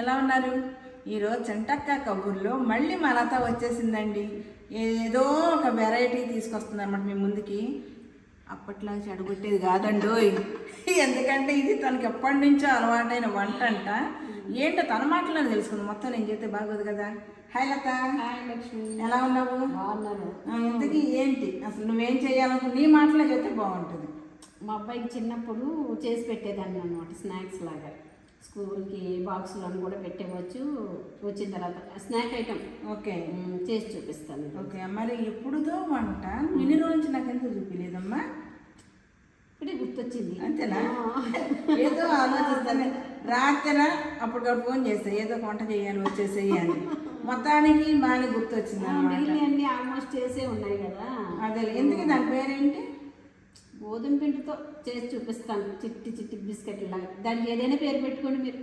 ఎలా ఉన్నారు? ఈరోజు చెంటక్క కబుర్లో మళ్ళీ మా లత వచ్చేసిందండి. ఏదో ఒక వెరైటీ తీసుకొస్తుంది అనమాట మీ ముందుకి. అప్పట్లాగా చెడగొట్టేది కాదండోయ్. ఎందుకంటే ఇది తనకి ఎప్పటి నుంచో అలవాటైన వంట అంట. ఏంటో తన మాటలో తెలుసుకుంది. మొత్తం నేను చేస్తే బాగోదు కదా. హాయ్ లత. హాయ్ లక్ష్మి. ఎలా ఉన్నావు? ఇంతకీ ఏంటి? అసలు నువ్వేం చేయాలనుకో నీ మాటలో చెప్తే బాగుంటుంది. మా అబ్బాయికి చిన్నప్పుడు చేసి పెట్టేదాన్ని అనమాట స్నాక్స్ లాగా. స్కూల్కి బాక్స్లో కూడా పెట్టేవచ్చు వచ్చిన తర్వాత స్నాక్ ఐటమ్ ఓకే. చేసి చూపిస్తాను. ఓకే. మరి ఎప్పుడుదో వంట ఇన్ని రోజు నాకు ఎంత చూపించలేదమ్మా ఇప్పుడే గుర్తొచ్చింది. అంతేనా? ఏదో ఆలోచిస్తాను. రాత్రి అప్పటికప్పుడు ఫోన్ చేస్తా ఏదో వంట చేయాలి వచ్చేసేయి అని. మొత్తానికి బాగా గుర్తొచ్చింది అన్ని ఆల్మోస్ట్ చేసే ఉన్నాయి కదా. అదే ఎందుకు పిండితో చేసి చూపిస్తాను. చిట్టి చిట్టి బిస్కెట్ లాగా. దానికి ఏదైనా పేరు పెట్టుకోండి మీరు.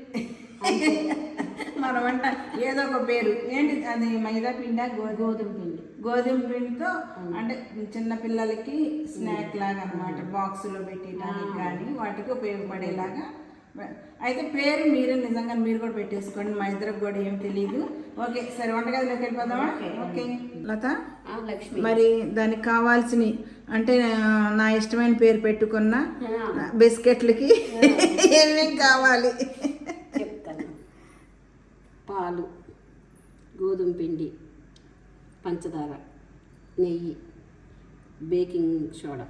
మన వంట ఏదో ఒక పేరు. ఏంటి? అది మైదా పిండా గోధుమ పిండి. గోధుమ పిండితో అంటే చిన్న పిల్లలకి స్నాక్ లాగా అనమాట బాక్సులో పెట్టడానికి కానీ వాటికి ఉపయోగపడేలాగా అయితే పేరు మీరే నిజంగా మీరు కూడా పెట్టేసుకోండి. మా ఇద్దరికి కూడా ఏం తెలియదు ఓకే సరే వంటగదిలోకి వెళ్ళిపోదామా? ఓకే. లత? మరి దానికి కావాల్సినవి అంటే నా ఇష్టమైన పేరు పెట్టుకున్న బిస్కెట్లకి ఏమేమి కావాలి? పాలు గోధుమ పిండి పంచదార నెయ్యి బేకింగ్ సోడా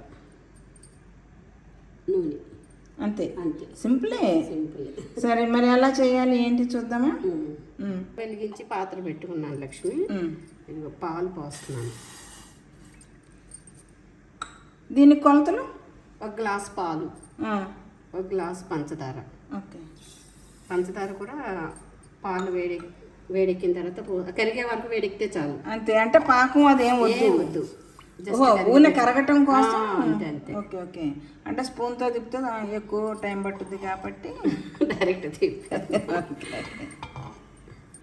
నూనె. అంతే. అంతే. సింపులే. సింపుల్. సరే మరి ఎలా చేయాలి ఏంటి చూద్దామా? వెలిగించి పాత్ర పెట్టుకున్నాను లక్ష్మి. పాలు పోస్తున్నాను. దీనికి కొలతలు ఒక గ్లాస్ పాలు. ఒక గ్లాస్ పంచదార. ఓకే. పంచదార కూడా పాలు వేడి వేడెక్కిన తర్వాత కరిగే వరకు వేడెక్కితే చాలు. అంతే. అంటే పాకం అదేం వద్దు. వద్దు. ఊనె కరగటం కోసం? Okay okay. అంటే స్పూన్తో తిప్పితే ఎక్కువ టైం పట్టుద్ది కాబట్టి. డైరెక్ట్ తిప్పి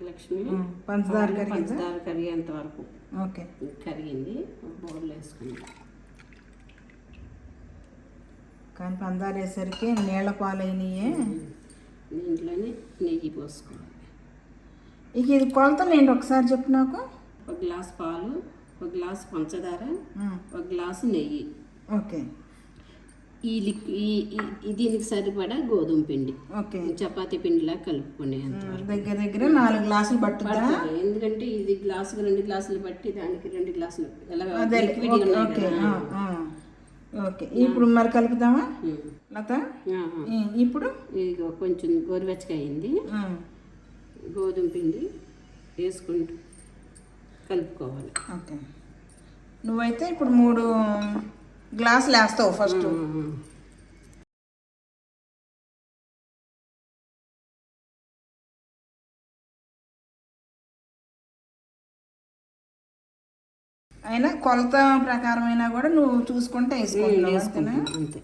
లక్ష్మి పంచదార కరిగిందా? పంచదార కరిగేంత వరకు. ఓకే. కరిగింది బౌల్ వేసుకుంటాం కానీ పందారు వేసరికి నీళ్ళ పాలైనయే. దీంట్లోనే నెయ్యి పోసుకోవాలి. ఇక ఇది కొలతలు ఏంటి? ఒకసారి చెప్పు నాకు. ఒక గ్లాస్ పాలు ఒక గ్లాస్ పంచదార ఒక గ్లాసు నెయ్యి. ఓకే. ఈ లిక్ ఈ దీనికి సరిపడా గోధుమ పిండి. ఓకే. చపాతీ పిండిలా కలుపుకునేంత ఉమ్, దగ్గర దగ్గర నాలుగు గ్లాసులు పడుతుంది ఎందుకంటే ఇది గ్లాసుకు రెండు గ్లాసులు బట్టి దానికి రెండు గ్లాసులు. ఎలా అదే. లిక్విడ్ ఓకే ఇప్పుడు మరి కలుపుదామా? ఉమ్. లత? ఇప్పుడు? కొంచెం గోరువెచ్చగా అయింది. గోధుమ పిండి వేసుకుంటూ కలుపుకోవాలి. ఓకే. నువ్వైతే ఇప్పుడు మూడు గ్లాసులు వేస్తావు ఫస్ట్. అయినా కొలత ప్రకారం అయినా కూడా నువ్వు చూసుకుంటే వేసుకుంటున్నావు అంతేనా? వేసుకుంటాం అంతే.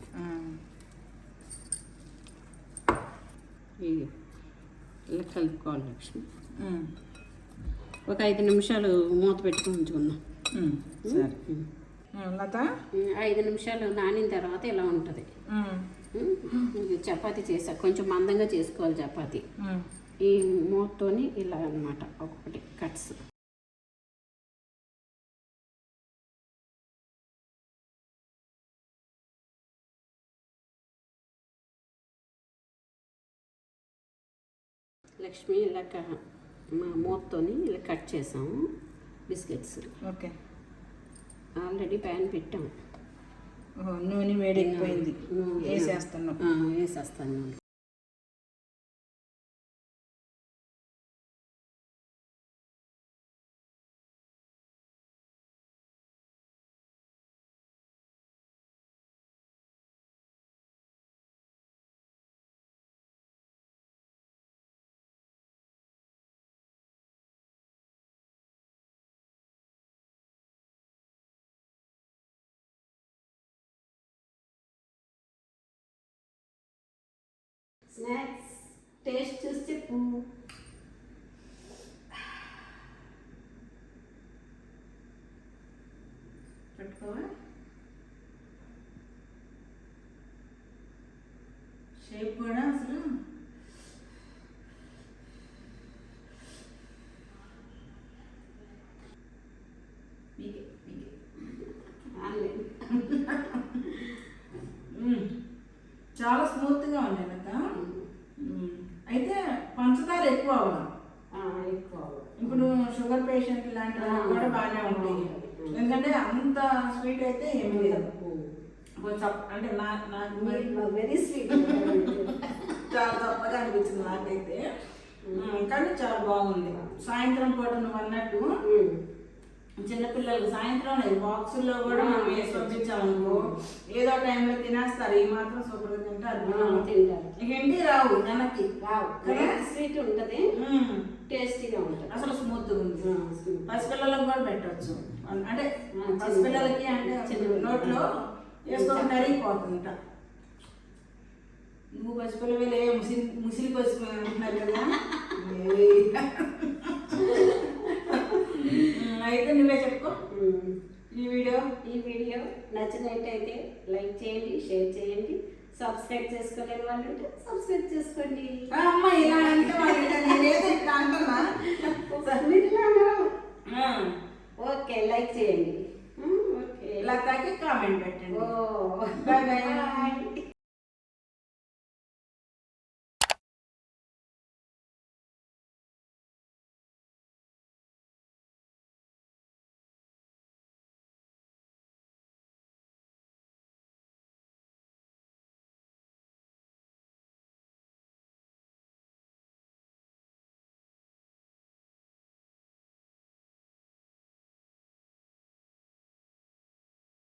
ఇలా కలుపుకోవాలి లక్ష్మి. ఒక ఐదు నిమిషాలు మూత పెట్టుకుని. ఉమ్, లత? ఐదు నిమిషాలు నానిన తర్వాత ఇలా ఉంటుంది. చపాతీ చేసా. కొంచెం మందంగా చేసుకోవాలి చపాతీ. ఈ మూతతోని ఇలా అన్నమాట. ఒక్కొక్కటి కట్స్. లక్ష్మి ఇలా మా మూతతోని ఇలా కట్ చేసాము. బిస్కెట్స్. ఓకే. ఆల్రెడీ ప్యాన్ పెట్టాము ఓహో, నూనె వేడెక్కిపోయింది. ఆ, వేసేస్తాను స్నాక్స్ టేస్ట్ చూసి చెప్పు పెట్టుకోవా షేప్ కూడా అసలు ఎక్కువ అవ్వదు ఆ, ఎక్కువ ఇప్పుడు షుగర్ వాళ్ళకి కూడా బాగానే ఉంటాయి. ఎందుకంటే అంత స్వీట్ అయితే ఏమి లేదు. కొంచెం అంటే నా నాకు వెరీ స్వీట్ చాలా తప్పగా అనిపించింది నాకైతే. కానీ చాలా బాగుంది. సాయంత్రం పూట నువ్వు అన్నట్టు చిన్నపిల్లలకు సాయంత్రం బాక్సుల్లో కూడా మనం వేసి పంపించామనుకో ఏదో టైంలో తినేస్తారు. ఈ మాత్రం సూపర్గా తింటారు. తింటారు ఇంటి రావు వెనక్కి. రావు? స్వీట్ ఉంటుంది. టేస్టీగా ఉంటుంది. అసలు స్మూత్గా ఉంది. పసిపిల్లలకు కూడా పెట్టచ్చు. అంటే పసిపిల్లలకి అంటే చిన్న నోట్లో వేసుకొని కరిగిపోతుంట నువ్వు పసిపిల్లలే ముసిలి ముసిలి పసిపిల్ల అంటున్నారు కదా? అయితే నువ్వే చెప్పుకో. ఈ వీడియో? ఈ వీడియో నచ్చినట్టయితే లైక్ చేయండి షేర్ చేయండి సబ్స్క్రైబ్ చేసుకోలేని వాళ్ళు సబ్స్క్రైబ్ చేసుకోండి. అంటున్నా ఓకే లైక్ చేయండి. లతాకి కామెంట్ పెట్టండి. ఓ. బాయ్. బాయ్.